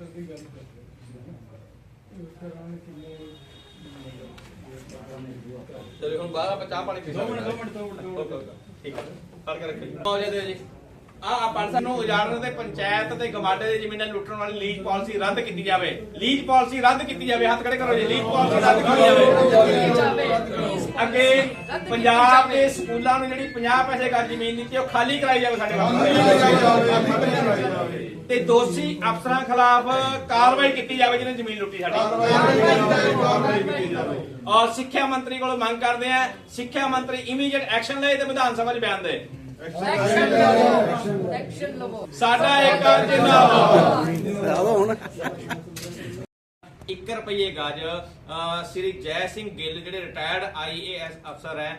Sector ਦੀ ਗੱਲ ਕਰ ਰਹੇ ਸੀ ਉਸ ਦੌਰਾਨ ਕਿੰਨੇ ਚਲੋ ਹੁਣ ਬਾਹਰ ਆਪਾਂ ਚਾਹ ਪਾਣੀ ਪੀ ਦੋ ਮਿੰਟ, ਸਕਦੇ ਦੋ ਮਿੰਟ, ਦੋ ਮਿੰਟ, ਦੋ ਮਿੰਟ। Okay, okay. ਠੀਕ ਹੈ। ਫੜ ਕੇ ਰੱਖੋ। ਹੋ ਜਾਂਦੇ ਜੀ। ਆ ਆਪਾਂ ਸਾਨੂੰ ਉਜਾੜਨ ਤੇ ਪੰਚਾਇਤ ਤੇ ਗਵਾਡੇ ਦੀ ਜ਼ਮੀਨਾਂ ਲੁੱਟਣ ਵਾਲੀ ਲੀਜ਼ ਪਾਲਿਸੀ ਰੱਦ ਕੀਤੀ ਜਾਵੇ। ਲੀਜ਼ ਪਾਲਿਸੀ ਰੱਦ ਕੀਤੀ ਜਾਵੇ। ਹੱਥ ਖੜੇ ਕਰੋ ਜੀ। ਲੀਜ਼ ਪਾਲਿਸੀ ਰੱਦ ਕੀਤੀ ਜਾਵੇ। ਅੱਗੇ ਪੰਜਾਬ ਦੇ ਸਕੂਲਾਂ ਨੂੰ ਜਿਹੜੀ 50 ਪੈਸੇ ਕਰ ਜ਼ਮੀਨ ਦਿੱਤੀ ਉਹ ਖਾਲੀ ਕਰਾਈ ਜਾਵੇ ਸਾਡੇ ਵਾਸਤੇ ਤੇ ਦੋਸ਼ੀ ਅਫਸਰਾਂ ਖਿਲਾਫ ਕਾਰਵਾਈ ਕੀਤੀ ਜਾਵੇ ਜਿਹਨੇ ਜ਼ਮੀਨ ਲੁੱਟੀ ਸਾਡੀ। ਔਰ ਸਿੱਖਿਆ ਮੰਤਰੀ ਕੋਲੋਂ ਮੰਗ ਕਰਦੇ ਆ, ਸਿੱਖਿਆ ਮੰਤਰੀ ਇਮੀਡੀਏਟ ਐਕਸ਼ਨ ਲਏ ਤੇ ਵਿਧਾਨ ਸਭਾ 'ਚ ਬਿਆਨ ਦੇ। ਐਕਸ਼ਨ ਲਵੋ ਐਕਸ਼ਨ ਲਵੋ ਸਾਡਾ ਇੱਕ ਜਿੰਦਾਬਾਦ। ਆਵਾ 1 ਰੁਪਏ ਗਜ ਸ੍ਰੀ ਜੈ ਸਿੰਘ ਗਿੱਲ ਜਿਹੜੇ ਰਿਟਾਇਰਡ ਆਈਏਐਸ ਅਫਸਰ ਹੈ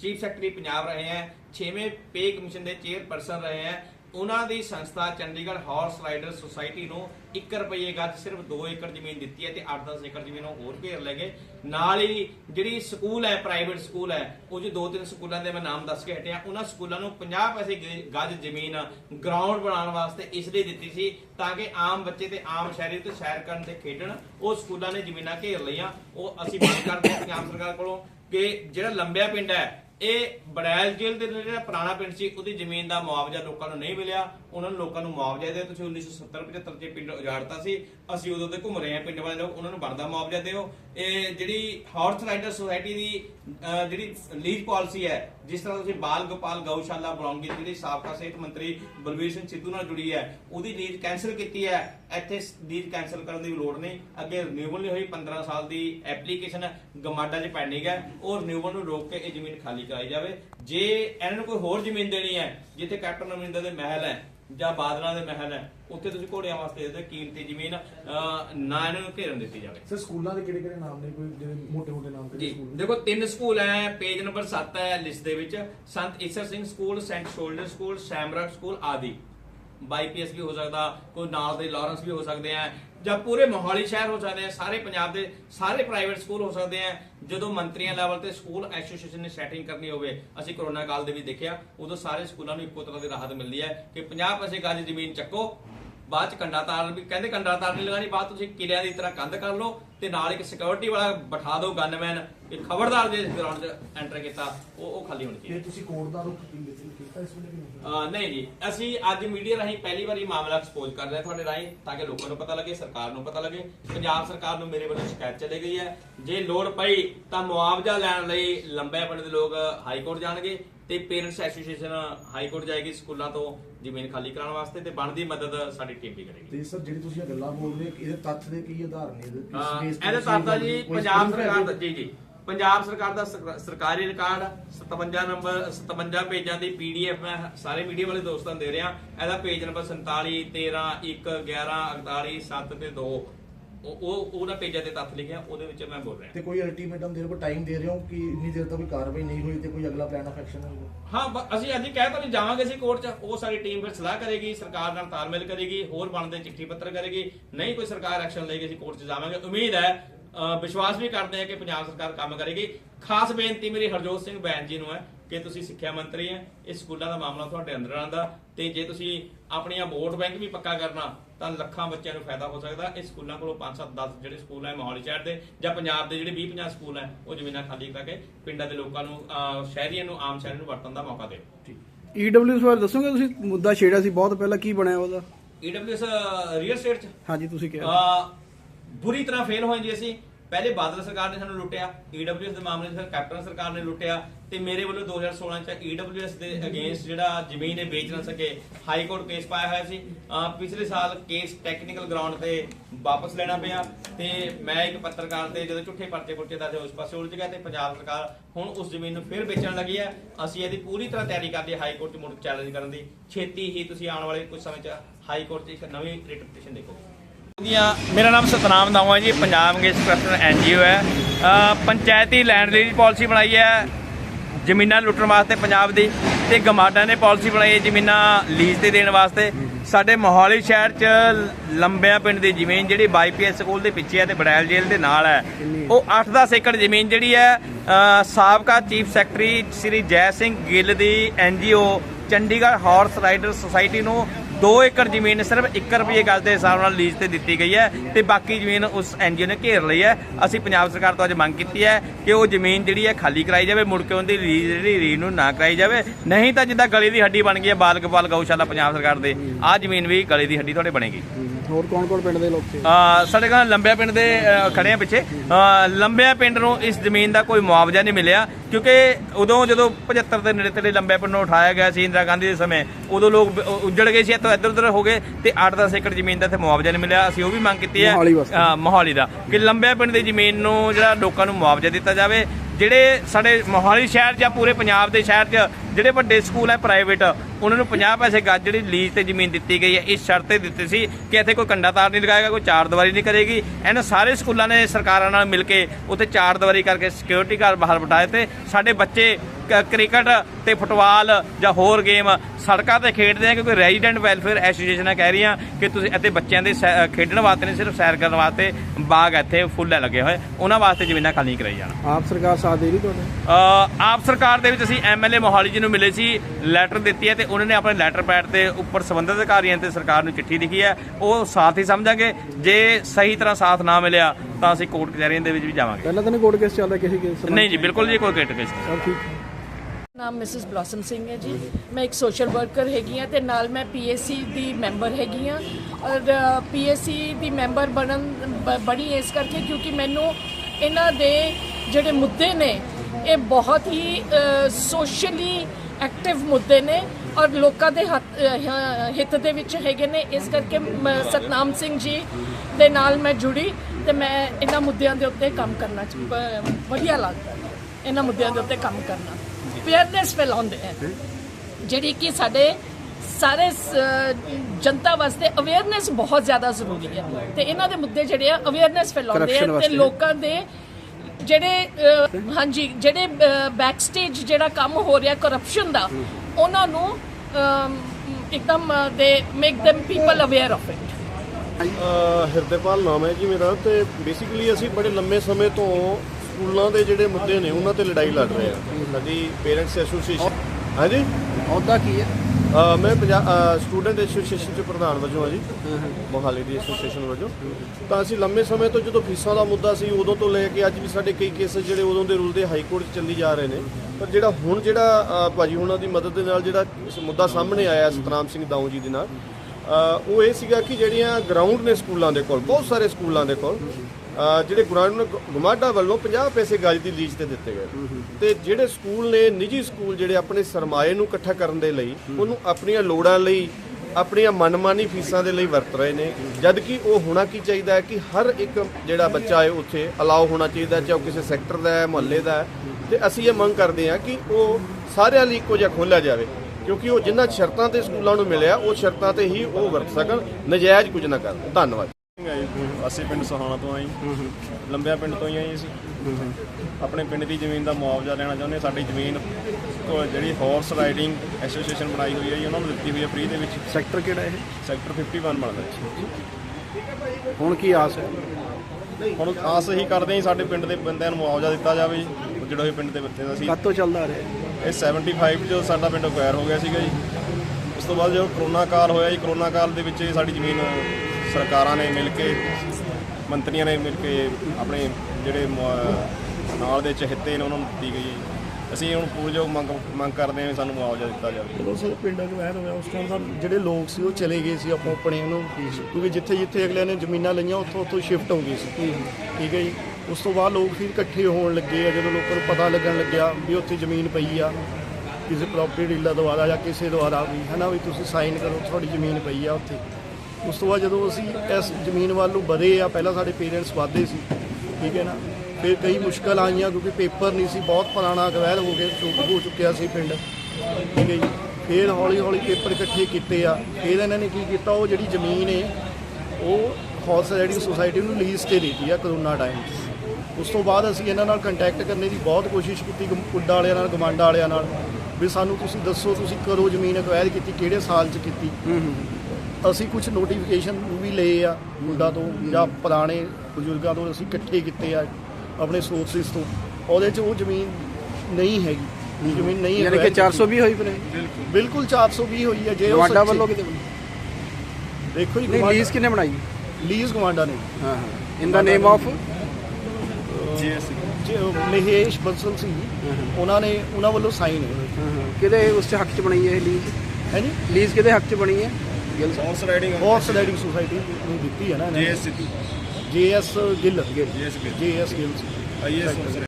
ਚੀਫ ਸੈਕਟਰੀ ਪੰਜਾਬ ਰਹੇ ਹੈ 6ਵੇਂ ਪੇ ਕਮਿਸ਼ਨ ਦੇ ਚੇਅਰਪਰਸਨ ਰਹੇ ਹੈ ਉਹਨਾਂ ਦੀ ਸੰਸਥਾ ਚੰਡੀਗੜ੍ਹ ਹਾਰਸ ਰਾਈਡਰ ਸੁਸਾਇਟੀ ਨੂੰ 1 ਰੁਪਏ ਗੱਜ ਸਿਰਫ 2 ਏਕੜ ਜ਼ਮੀਨ ਦਿੱਤੀ ਹੈ ਤੇ 8-10 ਏਕੜ ਜ਼ਮੀਨ ਉਹ ਹੋਰ ਘੇਰ ਲੈ ਗਏ। ਨਾਲ ਹੀ ਜਿਹੜੀ ਸਕੂਲ ਹੈ, ਪ੍ਰਾਈਵੇਟ ਸਕੂਲ ਹੈ, ਉਹ ਜੋ ਦੋ ਤਿੰਨ ਸਕੂਲਾਂ ਦੇ ਮੈਂ ਨਾਮ ਦੱਸ ਕੇ ਹਟਿਆ। ਉਹਨਾਂ ਸਕੂਲਾਂ ਨੂੰ 50 ਪੈਸੇ ਗ- ਗੱਜ ਜ਼ਮੀਨ ਗਰਾਊਂਡ ਬਣਾਉਣ ਵਾਸਤੇ ਇਸ ਲਈ ਦਿੱਤੀ ਸੀ ਤਾਂ ਕਿ ਆਮ ਬੱਚੇ ਤੇ ਆਮ ਸ਼ਹਿਰੀ ਤੇ ਸੈਰ ਕਰਨ ਤੇ ਖੇਡਣ, ਉਹ ਸਕੂਲਾਂ ਨੇ ਜ਼ਮੀਨਾਂ ਘੇਰ ਲਈਆਂ। ਉਹ ਅਸੀਂ ਮੰਗ ਕਰਦੇ ਹਾਂ ਪੰਜਾਬ ਸਰਕਾਰ ਕੋਲੋਂ ਕਿ ਜਿਹੜਾ ਲੰਬਿਆ ਪਿੰਡ ਹੈ ਇਹ ਬੜੈਲ ਜੇਲ੍ਹ ਦੇ ਜਿਹੜਾ ਪੁਰਾਣਾ ਪਿੰਡ ਸੀ, ਉਹਦੀ ਜ਼ਮੀਨ ਦਾ ਮੁਆਵਜ਼ਾ ਲੋਕਾਂ ਨੂੰ ਨਹੀਂ ਮਿਲਿਆ। ਉਹਨਾਂ ਨੂੰ ਲੋਕਾਂ ਨੂੰ ਮੁਆਵਜ਼ਾ ਦਿਓ। ਤੁਸੀਂ 1970 75 ਚ ਪਿੰਡ ਉਜਾੜਤਾ ਸੀ। ਅਸੀਂ ਉਦੋਂ ਤੇ ਘੁੰਮ ਰਹੇ ਹਾਂ। ਪਿੰਡ ਵਾਲੇ ਲੋਕ ਉਹਨਾਂ ਨੂੰ ਬਣਦਾ ਮੁਆਵਜ਼ਾ ਦਿਓ। ਇਹ ਜਿਹੜੀ ਹਾਰਸ ਰਾਈਡਰ ਸੁਸਾਇਟੀ ਦੀ ਜਿਹੜੀ ਲੀਜ਼ ਪਾਲਿਸੀ ਹੈ, ਜਿਸ ਤਰ੍ਹਾਂ ਤੁਸੀਂ ਬਾਲ ਗੋਪਾਲ ਗਊਸ਼ਾਲਾ ਬਣਾਉਂਗੇ ਜਿਹੜੀ ਸਾਬਕਾ ਸਿਹਤ ਮੰਤਰੀ ਬਲਵੀਰ ਸਿੰਘ ਸਿੱਧੂ ਨਾਲ ਜੁੜੀ ਹੈ, ਉਹਦੀ ਲੀਜ਼ ਕੈਨਸਲ ਕੀਤੀ ਹੈ। ਇੱਥੇ ਲੀਜ਼ ਕੈਨਸਲ ਕਰਨ ਦੀ ਲੋੜ ਨਹੀਂ। ਅੱਗੇ ਰਿਨਿਊਵਲ ਨਹੀਂ ਹੋਈ 15 ਸਾਲ ਦੀ ਐਪਲੀਕੇਸ਼ਨ ਗਮਾਡਾ 'ਚ ਪੈਂਡਿੰਗ ਹੈ। ਉਹ ਰਿਨਿਊਵਲ ਨੂੰ ਰੋਕ ਕੇ ਇਹ ਜ਼ਮੀਨ ਖਾਲੀ ਕਰਾਈ ਜਾਵੇ। ਜੇ ਇਹਨਾਂ ਨੂੰ ਕੋਈ ਹੋਰ ਜ਼ਮੀਨ ਦੇਣੀ ਹੈ, ਜਿੱਥੇ ਕੈਪਟਨ ਅਮਰਿੰਦਰ ਦੇ ਮਹਿਲ ਹੈ ਜਾਂ ਬਾਦਲਾਂ ਦੇ ਮਹਿਲ ਹੈ ਉੱਥੇ ਤੁਸੀਂ ਘੋੜਿਆਂ ਵਾਸਤੇ ਇਹਦੇ ਕੀਮਤੀ ਜ਼ਮੀਨ ਅਹ, ਨਾ ਇਹਨਾਂ ਨੂੰ ਘੇਰਨ ਦਿੱਤੀ ਜਾਵੇ। ਸਰ ਸਕੂਲਾਂ ਦੇ ਕਿਹੜੇ ਕਿਹੜੇ ਨਾਮ ਨੇ? ਕੋਈ ਜਿਹੜੇ ਮੋਟੇ ਮੋਟੇ ਨਾਮ ਕਿਹੜੇ ਸਕੂਲ ਨੇ? ਦੇਖੋ ਤਿੰਨ ਸਕੂਲ ਹੈ ਪੇਜ ਨੰਬਰ 7 ਹੈ ਲਿਸਟ ਦੇ ਵਿੱਚ। Sant Isar Singh school saint soldier school ਸੈਮਰਕ school ਆਦਿ। ਬਾਈਪੀਐਸ ਵੀ ਹੋ ਸਕਦਾ, ਕੋਈ ਨਾਲ ਦੇ ਲਾਰੈਂਸ ਵੀ ਹੋ ਸਕਦੇ ਆ, ਜਾਂ ਪੂਰੇ ਮੋਹਾਲੀ ਸ਼ਹਿਰ ਹੋ ਸਕਦੇ ਆ, ਸਾਰੇ ਪੰਜਾਬ ਦੇ ਸਾਰੇ ਪ੍ਰਾਈਵੇਟ ਸਕੂਲ ਹੋ ਸਕਦੇ ਆ। ਜਦੋਂ ਮੰਤਰੀਆਂ ਲੈਵਲ ਤੇ ਸਕੂਲ ਐਸੋਸੀਏਸ਼ਨ ਨੇ ਸੈਟਿੰਗ ਕਰਨੀ ਹੋਵੇ, ਅਸੀਂ ਕਰੋਨਾ ਕਾਲ ਦੇ ਵਿੱਚ ਦੇਖਿਆ, ਉਦੋਂ ਸਾਰੇ ਸਕੂਲਾਂ ਨੂੰ ਇੱਕੋ ਤਰ੍ਹਾਂ ਦੀ ਰਾਹਤ ਮਿਲਦੀ ਹੈ ਕਿ 50 ਪੈਸੇ ਗੱਜ ਜ਼ਮੀਨ ਚੱਕੋ, ਬਾਅਦ ਚ ਕੰਡਾ ਤਾਰ ਵੀ ਕਹਿੰਦੇ ਕੰਡਾ ਤਾਰ ਨਹੀਂ ਲਗਾਣੀ ਬਾਅਦ ਤੁਸੀਂ ਕਿਲਿਆਂ ਦੀ ਤਰ੍ਹਾਂ ਕੰਧ ਕਰ ਲਓ ਤੇ ਨਾਲ ਇੱਕ ਸਿਕਿਉਰਿਟੀ ਵਾਲਾ ਬਿਠਾ ਦਿਓ ਗਨਮੈਨ ਕਿ ਖਬਰਦਾਰ ਜੇ ਗਰਾਊਂਡ 'ਚ ਐਂਟਰ ਕੀਤਾ ਉਹ ਉਹ ਖਾਲੀ ਹੋਣੀ ਚਾਹੀਦੀ। ਇਹ ਤੁਸੀਂ ਕੋਰਟ ਦਾ ਰੁਖ ਕੀਤਾ ਇਸ ਵੇਲੇ ਕਿ ਨਹੀਂ? ਅਹ ਨਹੀਂ ਜੀ ਅਸੀਂ ਅੱਜ ਮੀਡੀਆ ਰਾਹੀਂ ਪਹਿਲੀ ਵਾਰੀ ਮਾਮਲਾ ਐਕਸਪੋਜ਼ ਕਰ ਰਹੇ ਹਾਂ ਤੁਹਾਡੇ ਰਾਹੀਂ ਤਾਂ ਕਿ ਲੋਕਾਂ ਨੂੰ ਪਤਾ ਲੱਗੇ ਸਰਕਾਰ ਨੂੰ ਪਤਾ ਲੱਗੇ। ਪੰਜਾਬ ਸਰਕਾਰ ਨੂੰ ਮੇਰੇ ਵੱਲੋਂ ਸ਼ਿਕਾਇਤ ਚਲੇ ਗਈ ਹੈ। ਜੇ ਲੋੜ ਪਈ ਤਾਂ ਮੁਆਵਜ਼ਾ ਲੈਣ ਲਈ ਲੰਬੇ ਪਿੰਡ ਦੇ ਲੋਕ ਹਾਈ ਕੋਰਟ ਜਾਣਗੇ ਤੇ ਪੇਰੈਂਟਸ ਐਸੋਸੀਏਸ਼ਨ ਹਾਈ ਕੋਰਟ ਜਾਏਗੀ ਸਕੂਲਾਂ ਤੋਂ ਜ਼ਮੀਨ ਖਾਲੀ ਕਰਾਉਣ ਵਾਸਤੇ ਤੇ ਬਣਦੀ ਮਦਦ ਸਾਡੀ ਟੀਮ ਵੀ ਕਰੇਗੀ। ਤੇ ਸਰ ਜਿਹੜੀ ਤੁਸੀਂ ਇਹ ਗੱਲਾਂ ਬੋਲ ਰਹੇ ਹੋ, ਇਹਦੇ ਤੱਥ ਦੇ ਕੀ ਆਧਾਰ ਨੇ? ਇਹਦੇ ਕਿਸ ਅਹ base ਤੇ ਇਹਦੇ ਤੁਸੀਂ ਤਾਂ ਜੀ ਕੋਈ ਪੰਜਾਬ ਸਰਕਾਰ ਦਾ ਜੀ। ਪੰਜਾਬ ਸਰਕਾਰ ਦਾ ਸਰਕ- ਸਰਕਾਰੀ ਰਿਕਾਰਡ 57 ਨੰਬਰ 57 ਪੇਜਾਂ ਦੀ ਪੀਡੀਐਫ ਮੈਂ ਸਾਰੇ ਮੀਡੀਆ ਵਾਲੇ ਦੋਸਤਾਂ ਨੂੰ ਦੇ ਰਿਹਾ। ਇਹਦਾ ਪੇਜ ਨੰਬਰ 47 13 1 11 48 7 ਤੇ 2 ਉਹ ਉਹ ਉਹਨਾਂ ਪੇਜਾਂ ਤੇ ਤੱਥ ਲਿਖਿਆ ਉਹਦੇ ਵਿੱਚ ਮੈਂ ਬੋਲ ਰਿਹਾ। ਤੇ ਕੋਈ ਅਲਟੀਮੇਟਮ ਦੇ ਰਹੇ ਹੋ ਟਾਈਮ ਦੇ ਰਹੇ ਹੋ ਕਿ ਇੰਨੀ ਦੇਰ ਤੱਕ ਕੋਈ ਕਾਰਵਾਈ ਨਹੀਂ ਹੋਈ ਤੇ ਕੋਈ ਅਗਲਾ ਪਲਾਨ ਆਫ ਐਕਸ਼ਨ ਹੋਊਗਾ? ਹਾਂ ਅਸੀਂ ਅੱਜ ਹੀ ਕਹਿ ਤਾ ਵੀ ਜਾਵਾਂਗੇ ਅਸੀਂ ਕੋਰਟ 'ਚ ਉਹ ਸਾਡੀ ਟੀਮ ਫਿਰ ਸਲਾਹ ਕਰੇਗੀ ਸਰਕਾਰ ਨਾਲ ਤਾਲਮੇਲ ਕਰੇਗੀ ਹੋਰ ਬਣਦੇ ਚਿੱਠੀ ਪੱਤਰ ਕਰੇਗੀ। ਨਹੀਂ ਕੋਈ ਸਰਕਾਰ ਐਕਸ਼ਨ ਲਏਗੀ ਅਸੀਂ ਕੋਰਟ 'ਚ ਜਾਵਾਂਗੇ। ਉਮੀਦ ਹੈ ਵਿਸ਼ਵਾਸ ਵੀ ਕਰਦੇ ਹਾਂ ਕਿ ਪੰਜਾਬ ਸਰਕਾਰ ਕੰਮ ਕਰੇਗੀ। ਖਾਸ ਬੇਨਤੀ ਮੇਰੀ ਹਰਜੋਤ ਸਿੰਘ ਬੈਨ ਜੀ ਨੂੰ ਹੈ ਕਿ ਤੁਸੀਂ ਸਿੱਖਿਆ ਮੰਤਰੀ ਹੈ ਇਹ ਸਕੂਲਾਂ ਦਾ ਮਾਮਲਾ ਤੁਹਾਡੇ ਅੰਦਰ ਆਂਦਾ ਤੇ ਜੇ ਤੁਸੀਂ ਆਪਣੀਆਂ ਵੋਟ ਬੈਂਕ ਵੀ ਪੱਕਾ ਕਰਨਾ ਤਾਂ ਲੱਖਾਂ ਬੱਚਿਆਂ ਨੂੰ ਫਾਇਦਾ ਹੋ ਸਕਦਾ। ਇਹ ਸਕੂਲਾਂ ਕੋਲੋਂ 5-7 10 ਜਿਹੜੇ ਸਕੂਲ ਹੈ ਮੋਹਾਲੀ ਸ਼ਹਿਰ ਦੇ ਜਾਂ ਪੰਜਾਬ ਦੇ ਜਿਹੜੇ 20-50 ਸਕੂਲ ਹੈ ਉਹ ਜ਼ਮੀਨਾਂ ਖਾਲੀ ਕਰਕੇ ਪਿੰਡਾਂ ਦੇ ਲੋਕਾਂ ਨੂੰ ਸ਼ਹਿਰੀਆਂ ਨੂੰ ਆਮ ਸ਼ਹਿਰੀਆਂ ਨੂੰ ਵਰਤਣ ਦਾ ਮੌਕਾ ਦਿਓ ਈਡਬਲਯੂ ਬਾਰੇ ਦੱਸੋਗੇ ਤੁਸੀਂ? ਮੁੱਦਾ ਛੇੜਿਆ ਸੀ ਬਹੁਤ ਪਹਿਲਾਂ ਕੀ ਬਣਿਆ ਉਹਦਾ? ਈਡਬਲਯੂਐਸ ਰੀਅਲ ਸਟੇਟ ਚ? ਹਾਂਜੀ ਤੁਸੀਂ ਕਿਹਾ। ਬੁਰੀ ਤਰ੍ਹਾਂ ਫੇਲ ਹੋਏ ਜੀ ਅਸੀਂ। ਪਹਿਲੇ ਬਾਦਲ ਸਰਕਾਰ ਨੇ ਸਾਨੂੰ ਲੁੱਟਿਆ ਈਡਬਲਯੂਐਸ ਦੇ ਮਾਮਲੇ 'ਚ ਫਿਰ ਕੈਪਟਨ ਸਰਕਾਰ ਨੇ ਲੁੱਟਿਆ ਤੇ ਮੇਰੇ ਵੱਲੋਂ 2016 ਚ ਈਡਬਲਯੂਐਸ ਦੇ ਅਗੇਂਸਟ ਜਿਹੜਾ ਜ਼ਮੀਨ ਇਹ ਵੇਚ ਨਾ ਸਕੇ, ਹਾਈ ਕੋਰਟ ਕੇਸ ਪਾਇਆ ਹੋਇਆ ਸੀ। ਪਿਛਲੇ ਸਾਲ ਕੇਸ ਟੈਕਨੀਕਲ ਗਰਾਊਂਡ ਤੇ ਵਾਪਸ ਲੈਣਾ ਪਿਆ ਤੇ ਮੈਂ ਇੱਕ ਪੱਤਰਕਾਰ ਤੇ ਜਦੋਂ ਝੂਠੇ ਪਰਚੇ ਪੁਰਚੇ ਦਾ ਉਸ ਪਾਸੇ ਉਲਝ ਗਿਆ ਤੇ ਪੰਜਾਬ ਸਰਕਾਰ ਹੁਣ ਉਸ ਜ਼ਮੀਨ ਨੂੰ ਫਿਰ ਵੇਚਣ ਲੱਗੀ ਹੈ। ਅਸੀਂ ਇਹਦੀ ਪੂਰੀ ਤਰ੍ਹਾਂ ਤਿਆਰੀ ਕਰਦੇ ਹਾਈ ਕੋਰਟ 'ਚ ਮੁੜ ਚੈਲੰਜ ਕਰਨ ਦੀ। ਛੇਤੀ ਹੀ ਤੁਸੀਂ ਆਉਣ ਵਾਲੇ ਕੁਝ ਸਮੇਂ 'ਚ ਹਾਈ ਕੋਰਟ 'ਚ ਇੱਕ ਨਵੀਂ ਰਿਟ ਪਟੀਸ਼ਨ ਦੇਖੋਗੇ ਦੀਆਂ ਮੇਰਾ ਨਾਮ ਸਤਨਾਮ ਦਾਵਾ ਹੈ ਜੀ, ਪੰਜਾਬ ਅੰਗੇਜ ਟਰਸਟ ਐਨਜੀਓ ਹੈ। ਪੰਚਾਇਤੀ ਲੈਂਡ ਲੀਜ਼ ਪਾਲਿਸੀ ਬਣਾਈ ਹੈ। ਜ਼ਮੀਨਾਂ ਲੁੱਟਣ ਵਾਸਤੇ ਪੰਜਾਬ ਦੀ ਤੇ ਗਮਾਡਾ ਨੇ ਪਾਲਿਸੀ ਬਣਾਈ ਹੈ ਜ਼ਮੀਨਾਂ ਲੀਜ਼ ਤੇ ਦੇਣ ਵਾਸਤੇ। ਸਾਡੇ ਮੋਹਾਲੀ ਸ਼ਹਿਰ 'ਚ ਲੰਬਿਆਂ ਪਿੰਡ ਦੀ ਜ਼ਮੀਨ ਜਿਹੜੀ ਬਾਈਪੀਐਸ ਸਕੂਲ ਦੇ ਪਿੱਛੇ ਹੈ ਤੇ ਬੜੈਲ ਜੇਲ੍ਹ ਦੇ ਨਾਲ ਹੈ। ਉਹ 8-10 ਏਕੜ ਜ਼ਮੀਨ ਜਿਹੜੀ ਹੈ ਸਾਬਕਾ ਚੀਫ ਸੈਕਟਰੀ ਸ੍ਰੀ ਜੈ ਸਿੰਘ ਗਿੱਲ ਦੀ NGO Chandigarh horse rider society ਨੂੰ 2 ਏਕੜ ਜ਼ਮੀਨ ਸਿਰਫ 1 ਰੁਪਏ ਗਜ਼ ਦੇ ਹਿਸਾਬ ਨਾਲ ਲੀਜ਼ ਤੇ ਦਿੱਤੀ ਗਈ ਹੈ ਤੇ ਬਾਕੀ ਜ਼ਮੀਨ ਉਸ ਐਨਜੀਓ ਨੇ ਘੇਰ ਲਈ ਹੈ। ਅਸੀਂ ਪੰਜਾਬ ਸਰਕਾਰ ਤੋਂ ਅੱਜ ਮੰਗ ਕੀਤੀ ਹੈ ਕਿ ਉਹ ਜ਼ਮੀਨ ਜਿਹੜੀ ਹੈ ਖਾਲੀ ਕਰਾਈ ਜਾਵੇ ਮੁੜ ਕੇ ਉਹਦੀ ਲੀਜ਼ ਜਿਹੜੀ ਰੀਨ ਨੂੰ ਨਾ ਕਰਾਈ ਜਾਵੇ। ਨਹੀਂ ਤਾਂ ਜਿੱਦਾਂ ਗਲੀ ਦੀ ਹੱਡੀ ਬਣ ਗਈ ਹੈ ਬਾਲ ਗੋਪਾਲ ਗਊਸ਼ਾਲਾ ਪੰਜਾਬ ਸਰਕਾਰ ਦੇ ਆਹ ਜ਼ਮੀਨ ਵੀ ਗਲੀ ਦੀ ਹੱਡੀ ਤੁਹਾਡੇ ਬਣੇਗੀ। ਹੋਰ ਕੌਣ ਕੌਣ ਪਿੰਡ ਦੇ ਲੋਕ ਸੀ? ਸਾਡੇ ਕੋਲ ਲੰਬਿਆ ਪਿੰਡ ਦੇ ਖੜੇ ਆ ਪਿੱਛੇ। ਲੰਬਿਆ ਪਿੰਡ ਨੂੰ ਇਸ ਜ਼ਮੀਨ ਦਾ ਕੋਈ ਮੁਆਵਜ਼ਾ ਨਹੀਂ ਮਿਲਿਆ ਕਿਉਂਕਿ ਉਦੋਂ ਜਦੋਂ 75 ਦੇ ਨੇੜੇ ਤੇੜੇ ਲੰਬਿਆ ਪਿੰਡ ਨੂੰ ਉਠਾਇਆ ਗਿਆ ਸੀ ਇੰਦਰਾ ਗਾਂਧੀ ਦੇ ਸਮੇਂ ਉਦੋਂ ਲੋਕ ਉੱਜੜ ਗਏ ਸੀ ਇੱਥੋਂ ਇੱਧਰ ਉੱਧਰ ਹੋ ਗਏ ਤੇ 8-10 ਏਕੜ ਜ਼ਮੀਨ ਦਾ ਇੱਥੇ ਮੁਆਵਜ਼ਾ ਨਹੀਂ ਮਿਲਿਆ। ਅਸੀਂ ਉਹ ਵੀ ਮੰਗ ਕੀਤੀ ਹੈ ਮੋਹਾਲੀ ਦਾ ਕਿ ਲੰਬਿਆ ਪਿੰਡ ਦੀ ਜ਼ਮੀਨ ਨੂੰ ਜਿਹੜਾ ਲੋਕਾਂ ਨੂੰ ਮੁਆਵਜ਼ਾ ਦਿੱਤਾ ਜਾਵੇ। ਜਿਹੜੇ ਸਾਡੇ ਮੋਹਾਲੀ ਸ਼ਹਿਰ ਜਾਂ ਪੂਰੇ ਪੰਜਾਬ ਦੇ ਸ਼ਹਿਰ 'ਚ ਜਿਹੜੇ ਵੱਡੇ ਸਕੂਲ ਹੈ ਪ੍ਰਾਈਵੇਟ ਉਹਨਾਂ ਨੂੰ 50 ਪੈਸੇ ਗੱਜ ਜਿਹੜੀ ਲੀਜ਼ ਤੇ ਜ਼ਮੀਨ ਦਿੱਤੀ ਗਈ ਹੈ ਇਸ ਸ਼ਰਤ ਤੇ ਦਿੱਤੀ ਸੀ ਕਿ ਇੱਥੇ ਕੋਈ ਕੰਡਾ ਤਾਰ ਨਹੀਂ ਲਗਾਏਗਾ ਕੋਈ ਚਾਰ ਦੀਵਾਰੀ ਨਹੀਂ ਕਰੇਗੀ। ਇਹਨਾਂ ਸਾਰੇ ਸਕੂਲਾਂ ਨੇ ਸਰਕਾਰਾਂ ਨਾਲ ਮਿਲ ਕੇ ਉੱਥੇ ਚਾਰ ਦੀਵਾਰੀ ਕਰਕੇ ਸਿਕਿਉਰਿਟੀ ਗਾਰਡ ਬਾਹਰ ਬਿਠਾਏ ਤੇ ਸਾਡੇ ਬੱਚੇ ਕ੍ਰਿਕਟ ਤੇ ਫੁੱਟਬਾਲ ਜਾਂ ਹੋਰ ਗੇਮ ਸੜਕਾਂ ਤੇ ਖੇਡਦੇ ਆ ਕਿਉਂਕਿ ਰੈਜ਼ੀਡੈਂਟ ਵੈਲਫੇਅਰ ਐਸੋਸੀਏਸ਼ਨਾਂ ਕਹਿ ਰਹੀਆਂ ਕਿ ਤੁਸੀਂ ਇੱਥੇ ਬੱਚਿਆਂ ਦੇ ਖੇਡਣ ਵਾਸਤੇ ਨਹੀਂ ਸਿਰਫ ਸੈਰ ਕਰਨ ਵਾਸਤੇ ਬਾਗ ਇੱਥੇ ਫੁੱਲ ਲੱਗੇ ਹੋਏ। ਉਹਨਾਂ ਵਾਸਤੇ ਜ਼ਮੀਨਾਂ ਖਾਲੀ ਕਰਾਈ ਜਾਣ। ਆਪ ਸਰਕਾਰ ਸਾਥ ਦੇ ਰਹੀ ਤੁਹਾਡੇ? ਅ, ਆਪ ਸਰਕਾਰ ਦੇ ਵਿੱਚ ਅਸੀਂ ਐਮਐਲਏ ਮੋਹਾਲੀ ਜੀ ਨੂੰ ਮਿਲੇ ਸੀ ਲੈਟਰ ਦਿੱਤੀ ਹੈ ਤੇ ਉਹਨਾਂ ਨੇ ਆਪਣੇ ਲੈਟਰ ਪੈਡ ਤੇ ਉੱਪਰ ਸੰਬੰਧਿਤ ਅਧਿਕਾਰੀਆਂ ਤੇ ਸਰਕਾਰ ਨੂੰ ਚਿੱਠੀ ਲਿਖੀ ਹੈ। ਉਹ ਸਾਥ ਹੀ ਸਮਝਾਂਗੇ। ਜੇ ਸਹੀ ਤਰ੍ਹਾਂ ਸਾਥ ਨਾ ਮਿਲਿਆ ਤਾਂ ਅਸੀਂ ਕੋਰਟ ਕਚਹਿਰੀਆਂ ਦੇ ਵਿੱਚ ਵੀ ਜਾਵਾਂਗੇ। ਪਹਿਲਾਂ ਤਾਂ ਨਹੀਂ ਕੋਰਟ ਕੇਸ ਚੱਲਦਾ ਕਿਸੇ ਕੇਸ ਸੰਬੰਧ? ਨਹੀਂ ਜੀ ਬਿਲਕੁਲ ਜੀ ਕੋਈ ਕੇਟ ਕੇਸ ਨਹੀਂ। ਸਭ ਠੀਕ। ਨਾਮ ਮਿਸਿਸ ਬਲੌਸਮ ਸਿੰਘ ਹੈ ਜੀ। ਮੈਂ ਇੱਕ ਸੋਸ਼ਲ ਵਰਕਰ ਹੈਗੀ ਹਾਂ ਤੇ ਨਾਲ ਮੈਂ ਪੀਐਸਸੀ ਦੀ ਮੈਂਬਰ ਹੈਗੀ ਹਾਂ। ਔਰ ਪੀਐਸਸੀ ਦੀ ਮੈਂਬਰ ਬਣਨ ਬ- ਬਣੀ ਇਸ ਕਰਕੇ ਕਿਉਂਕਿ ਮੈਨੂੰ ਇਹਨਾਂ ਦੇ ਜਿਹੜੇ ਮੁੱਦੇ ਨੇ ਇਹ ਬਹੁਤ ਹੀ ਸੋਸ਼ਲੀ ਐਕਟਿਵ ਮੁੱਦੇ ਨੇ। ਔਰ ਲੋਕਾਂ ਦੇ ਹਿੱਤ ਦੇ ਵਿੱਚ ਹੈਗੇ ਨੇ। ਇਸ ਕਰਕੇ ਸਤਨਾਮ ਸਿੰਘ ਜੀ ਦੇ ਨਾਲ ਮੈਂ ਜੁੜੀ ਤੇ ਮੈਂ ਇਹਨਾਂ ਮੁੱਦਿਆਂ ਦੇ ਉੱਤੇ ਕੰਮ ਕਰਨਾ ਵਧੀਆ ਲੱਗਦਾ। ਇਹਨਾਂ ਮੁੱਦਿਆਂ ਦੇ ਉੱਤੇ ਕੰਮ ਕਰਨਾ। ਅਵੇਅਰਨੈਸ ਫੈਲਾਉਂਦੇ ਹੈ ਜਿਹੜੀ ਕਿ ਸਾਡੇ ਸਾਰੇ ਜਨਤਾ ਵਾਸਤੇ ਅਵੇਅਰਨੈਸ ਬਹੁਤ ਜ਼ਿਆਦਾ ਜ਼ਰੂਰੀ ਹੈ ਤੇ ਇਹਨਾਂ ਦੇ ਮੁੱਦੇ ਜਿਹੜੇ ਆ ਅਵੇਅਰਨੈਸ ਫੈਲਾਉਂਦੇ ਆ ਤੇ। ਲੋਕਾਂ ਦੇ ਜਿਹੜੇ ਹਾਂਜੀ ਜਿਹੜੇ ਬੈਕ ਸਟੇਜ ਜਿਹੜਾ ਕੰਮ ਹੋ ਰਿਹਾ ਕਰਪਸ਼ਨ ਦਾ ਉਹਨਾਂ ਨੂੰ ਇੱਕਦਮ ਦੇ make them people aware of it uh Hirdepal ਨਾਮ ਹੈ ਜੀ ਮੇਰਾ ਤੇ ਬੇਸਿਕਲੀ ਅਸੀਂ ਬੜੇ ਲੰਮੇ ਸਮੇਂ ਤੋਂ ਸਕੂਲਾਂ ਦੇ ਜਿਹੜੇ ਮੁੱਦੇ ਨੇ ਉਹਨਾਂ ਤੇ ਲੜਾਈ ਲੜ ਰਹੇ ਹਾਂ। ਸਾਡੀ ਪੇਰੈਂਟਸ ਐਸੋਸੀਏਸ਼ਨ ਹਾਂਜੀ? ਅਹੁਦਾ ਕੀ ਹੈ? ਅਹ ਮੈਂ ਸਟੂਡੈਂਟ ਐਸੋਸੀਏਸ਼ਨ ਚ ਪ੍ਰਧਾਨ ਵਜੋਂ ਹਾਂ ਜੀ। ਮੋਹਾਲੀ ਦੀ ਐਸੋਸੀਏਸ਼ਨ ਵਜੋਂ। ਤਾਂ ਅਸੀਂ ਲੰਮੇ ਸਮੇਂ ਤੋਂ ਜਦੋਂ ਫੀਸਾਂ ਦਾ ਮੁੱਦਾ ਸੀ, ਉਦੋਂ ਤੋਂ ਲੈ ਕੇ ਅੱਜ ਵੀ ਸਾਡੇ ਕਈ ਕੇਸ ਜਿਹੜੇ ਉਦੋਂ ਦੇ ਰੂਲ ਦੇ ਹਾਈ ਕੋਰਟ 'ਚ ਚੱਲੀ ਜਾ ਰਹੇ ਨੇ। ਪਰ ਜਿਹੜਾ ਹੁਣ ਜਿਹੜਾ, ਅਹ ਭਾਜੀ ਉਹਨਾਂ ਦੀ ਮਦਦ ਦੇ ਨਾਲ ਜਿਹੜਾ ਇਸ ਮੁੱਦਾ ਸਾਹਮਣੇ ਆਇਆ ਸਤਨਾਮ ਸਿੰਘ ਦਾਊ ਜੀ ਦੇ ਨਾਲ, ਅਹ ਉਹ ਇਹ ਸੀਗਾ ਕਿ ਜਿਹੜੀਆਂ ਗਰਾਊਂਡ ਨੇ ਸਕੂਲਾਂ ਦੇ ਕੋਲ, ਬਹੁਤ ਸਾਰੇ ਸਕੂਲਾਂ ਦੇ ਕੋਲ ਜਿਹੜੇ ਗਰਾਊਂਡ ਨੇ ਗ- ਗੁਮਾਡਾ ਵੱਲੋਂ 50 ਪੈਸੇ ਗਜ ਦੀ ਲੀਜ਼ ਤੇ ਦਿੱਤੇ ਗਏ। ਤੇ ਜਿਹੜੇ ਸਕੂਲ ਨੇ ਨਿੱਜੀ ਸਕੂਲ ਜਿਹੜੇ ਆਪਣੇ ਸਰਮਾਏ ਨੂੰ ਇਕੱਠਾ ਕਰਨ ਦੇ ਲਈ ਉਹਨੂੰ ਆਪਣੀਆਂ ਲੋੜਾਂ ਲਈ ਆਪਣੀਆਂ ਮਨਮਾਨੀ ਫੀਸਾਂ ਦੇ ਲਈ ਵਰਤ ਰਹੇ ਨੇ। ਜਦ ਕਿ ਉਹ ਹੋਣਾ ਕੀ ਚਾਹੀਦਾ ਹੈ ਕਿ ਹਰ ਇੱਕ ਜਿਹੜਾ ਬੱਚਾ ਹੈ ਉੱਥੇ ਅਲਾਉ ਹੋਣਾ ਚਾਹੀਦਾ ਚਾਹੇ ਉਹ ਕਿਸੇ ਸੈਕਟਰ ਦਾ ਹੈ ਮੁਹੱਲੇ ਦਾ ਹੈ। ਤੇ ਅਸੀਂ ਇਹ ਮੰਗ ਕਰਦੇ ਹਾਂ ਕਿ ਉਹ ਸਾਰਿਆਂ ਲਈ ਇੱਕੋ ਜਿਹਾ ਖੋਲ੍ਹਿਆ ਜਾਵੇ ਕਿਉਂਕਿ ਉਹ ਜਿਨ੍ਹਾਂ ਸ਼ਰਤਾਂ ਤੇ ਸਕੂਲਾਂ ਨੂੰ ਮਿਲਿਆ ਉਹ ਸ਼ਰਤਾਂ ਤੇ ਹੀ ਉਹ ਵਰਤ ਸਕਣ। ਨਜਾਇਜ਼ ਕੁਝ ਨਾ ਕਰਨ। ਧੰਨਵਾਦ। ਅਸੀਂ ਪਿੰਡ ਸਹਾਣਾ ਤੋਂ ਆਏ ਲੰਬਿਆ ਪਿੰਡ ਤੋਂ ਹੀ ਆਏ ਅਸੀਂ ਆਪਣੇ ਪਿੰਡ ਦੀ ਜ਼ਮੀਨ ਦਾ ਮੁਆਵਜ਼ਾ ਲੈਣਾ ਚਾਹੁੰਦੇ ਸਾਡੀ ਜ਼ਮੀਨ ਕੋ ਜਿਹੜੀ ਹਾਰਸ ਰਾਈਡਿੰਗ ਐਸੋਸੀਏਸ਼ਨ ਬਣਾਈ ਹੋਈ ਹੈ ਜੀ ਉਹਨਾਂ ਨੂੰ ਦਿੱਤੀ ਹੋਈ ਹੈ ਫ੍ਰੀ ਦੇ ਵਿੱਚ। ਸੈਕਟਰ ਕਿਹੜਾ ਇਹ? ਸੈਕਟਰ 51 ਬਣਦਾ ਜੀ। ਹੁਣ ਕੀ ਆਸ ਹੈ? ਹੁਣ ਆਸ ਇਹੀ ਕਰਦੇ ਹਾਂ ਜੀ ਸਾਡੇ ਪਿੰਡ ਦੇ ਬੰਦਿਆਂ ਨੂੰ ਮੁਆਵਜ਼ਾ ਦਿੱਤਾ ਜਾਵੇ ਜੀ। ਜਿਹੜੇ ਹੋਏ ਪਿੰਡ ਦੇ ਬੱਚੇ ਦਾ ਸੀ ਕਦ ਤੋਂ ਚੱਲਦਾ ਰਿਹਾ? ਹੈ? ਇਹ 75 ਜਦੋਂ ਸਾਡਾ ਪਿੰਡ ਅਕਵਾਇਰ ਹੋ ਗਿਆ ਸੀਗਾ ਜੀ। ਉਸ ਤੋਂ ਬਾਅਦ ਜਦੋਂ ਕਰੋਨਾ ਕਾਲ ਹੋਇਆ ਜੀ ਕਰੋਨਾ ਕਾਲ ਦੇ ਵਿੱਚ ਇਹ ਸਾਡੀ ਜ਼ਮੀਨ ਸਰਕਾਰਾਂ ਨੇ ਮਿਲ ਕੇ ਮੰਤਰੀਆਂ ਨੇ ਮਿਲ ਕੇ ਆਪਣੇ ਜਿਹੜੇ ਨਾਲ ਦੇ ਚਹਿੱਤੇ ਨੇ ਉਹਨਾਂ ਨੂੰ ਦਿੱਤੀ ਗਈ। ਅਸੀਂ ਹੁਣ ਪੂਰਜੋ ਮੰਗ ਮੰਗ ਕਰਦੇ ਹਾਂ ਵੀ ਸਾਨੂੰ ਮੁਆਵਜ਼ਾ ਦਿੱਤਾ ਜਾਵੇ। ਜਦੋਂ ਸਾਡੇ ਪਿੰਡਾਂ ਨੂੰ ਵਹਿਰ ਹੋਇਆ ਉਸ ਟਾਈਮ ਸਰ ਜਿਹੜੇ ਲੋਕ ਸੀ ਉਹ ਚਲੇ ਗਏ ਸੀ ਆਪੋ ਆਪਣੇ ਨੂੰ ਕਿਉਂਕਿ ਜਿੱਥੇ ਜਿੱਥੇ ਅਗਲਿਆਂ ਨੇ ਜ਼ਮੀਨਾਂ ਲਈਆਂ ਉੱਥੋਂ ਉੱਥੋਂ ਸ਼ਿਫਟ ਹੋ ਗਏ ਸੀ। ਠੀਕ ਹੈ ਜੀ। ਉਸ ਤੋਂ ਬਾਅਦ ਲੋਕ ਫਿਰ ਇਕੱਠੇ ਹੋਣ ਲੱਗੇ ਆ ਜਦੋਂ ਲੋਕਾਂ ਨੂੰ ਪਤਾ ਲੱਗਣ ਲੱਗਿਆ ਵੀ ਉੱਥੇ ਜ਼ਮੀਨ ਪਈ ਆ ਕਿਸੇ ਪ੍ਰਾਪਰਟੀ ਡੀਲਰ ਦੁਆਰਾ ਜਾਂ ਕਿਸੇ ਦੁਆਰਾ ਵੀ ਹਨਾ ਵੀ ਤੁਸੀਂ ਸਾਈਨ ਕਰੋ ਤੁਹਾਡੀ ਜ਼ਮੀਨ ਪਈ ਆ ਉੱਥੇ। ਉਸ ਤੋਂ ਬਾਅਦ ਜਦੋਂ ਅਸੀਂ ਇਸ ਜ਼ਮੀਨ ਵੱਲ ਨੂੰ ਵਧੇ ਆ ਪਹਿਲਾਂ ਸਾਡੇ ਪੇਰੈਂਟਸ ਵਾਧੇ ਸੀ, ਠੀਕ ਹੈ ਨਾ, ਫਿਰ ਕਈ ਮੁਸ਼ਕਲ ਆਈਆਂ ਕਿਉਂਕਿ ਪੇਪਰ ਨਹੀਂ ਸੀ, ਬਹੁਤ ਪੁਰਾਣਾ ਗਵੈਲ ਹੋ ਗਿਆ ਚੁੱਕ ਹੋ ਚੁੱਕਿਆ ਸੀ ਪਿੰਡ, ਠੀਕ ਹੈ ਜੀ। ਫਿਰ ਹੌਲੀ ਹੌਲੀ ਪੇਪਰ ਇਕੱਠੇ ਕੀਤੇ ਆ, ਫਿਰ ਇਹਨਾਂ ਨੇ ਕੀ ਕੀਤਾ, ਉਹ ਜਿਹੜੀ ਜ਼ਮੀਨ ਹੈ ਉਹ ਹਾਊਸ ਰਾਈਡਿੰਗ ਸੁਸਾਇਟੀ ਨੂੰ ਲੀਜ਼ ਤੇ ਦਿੱਤੀ ਆ ਕਰੋਨਾ ਟਾਈਮ ਉਸ ਤੋਂ ਬਾਅਦ ਅਸੀਂ ਇਹਨਾਂ ਨਾਲ ਕੰਟੈਕਟ ਕਰਨ ਦੀ ਬਹੁਤ ਕੋਸ਼ਿਸ਼ ਕੀਤੀ ਗਮ- ਕੁੱਡਾ ਵਾਲਿਆਂ ਨਾਲ ਗਮਾਂਡਾ ਵਾਲਿਆਂ ਨਾਲ, ਵੀ ਸਾਨੂੰ ਤੁਸੀਂ ਦੱਸੋ, ਤੁਸੀਂ ਕਦੋਂ ਜ਼ਮੀਨ ਅਕਵਾਇਰ ਕੀਤੀ, ਕਿਹੜੇ ਸਾਲ 'ਚ ਕੀਤੀ? ਅਸੀਂ ਕੁਝ ਨੋਟੀਫਿਕੇਸ਼ਨ ਵੀ ਲਏ ਆ ਮੁੰਡਾ ਤੋਂ ਜਾਂ ਪੁਰਾਣੇ ਬਜ਼ੁਰਗਾਂ ਤੋਂ ਅਸੀਂ ਇਕੱਠੇ ਕੀਤੇ ਆ ਆਪਣੇ ਸੋਰਸਿਸ ਤੋਂ। ਉਹਦੇ 'ਚ ਉਹ ਜ਼ਮੀਨ ਨਹੀਂ ਹੈਗੀ। ਜ਼ਮੀਨ ਨਹੀਂ ਹੈ ਯਾਨੀ ਕਿ 420 ਹੋਈ ਪਰ ਬਿਲਕੁਲ। 420 ਹੋਈ ਹੈ ਜੇ ਉਹ ਤੁਹਾਡਾ ਵੱਲੋਂ ਕਿਤੇ ਦੇਖੋ ਜੀ ਲੀਜ਼ ਕਿਨੇ ਬਣਾਈ? ਲੀਜ਼ ਗਵਾਂਡਾ ਨੇ। ਹਾਂ ਹਾਂ। Name of GS Mahesh Bansal Singh ਉਹਨਾਂ ਨੇ ਉਹਨਾਂ ਵੱਲੋਂ ਸਾਈਨ ਹੋਏ ਕਿਹਦੇ ਉਸ ਚ ਹੱਕ ਚ ਬਣੀ ਹੈ ਇਹ ਲੀਜ਼ ਹੈ ਜੀ? ਲੀਜ਼ ਕਿਹਦੇ ਹੱਕ ਚ ਬਣੀ ਹੈ? Gill horse riding horse riding society ਨੂੰ ਦਿੱਤੀ ਹੈ ਨਾ ਇਹਨਾਂ ਨੇ। JS Gill JS Gill JS Gill IS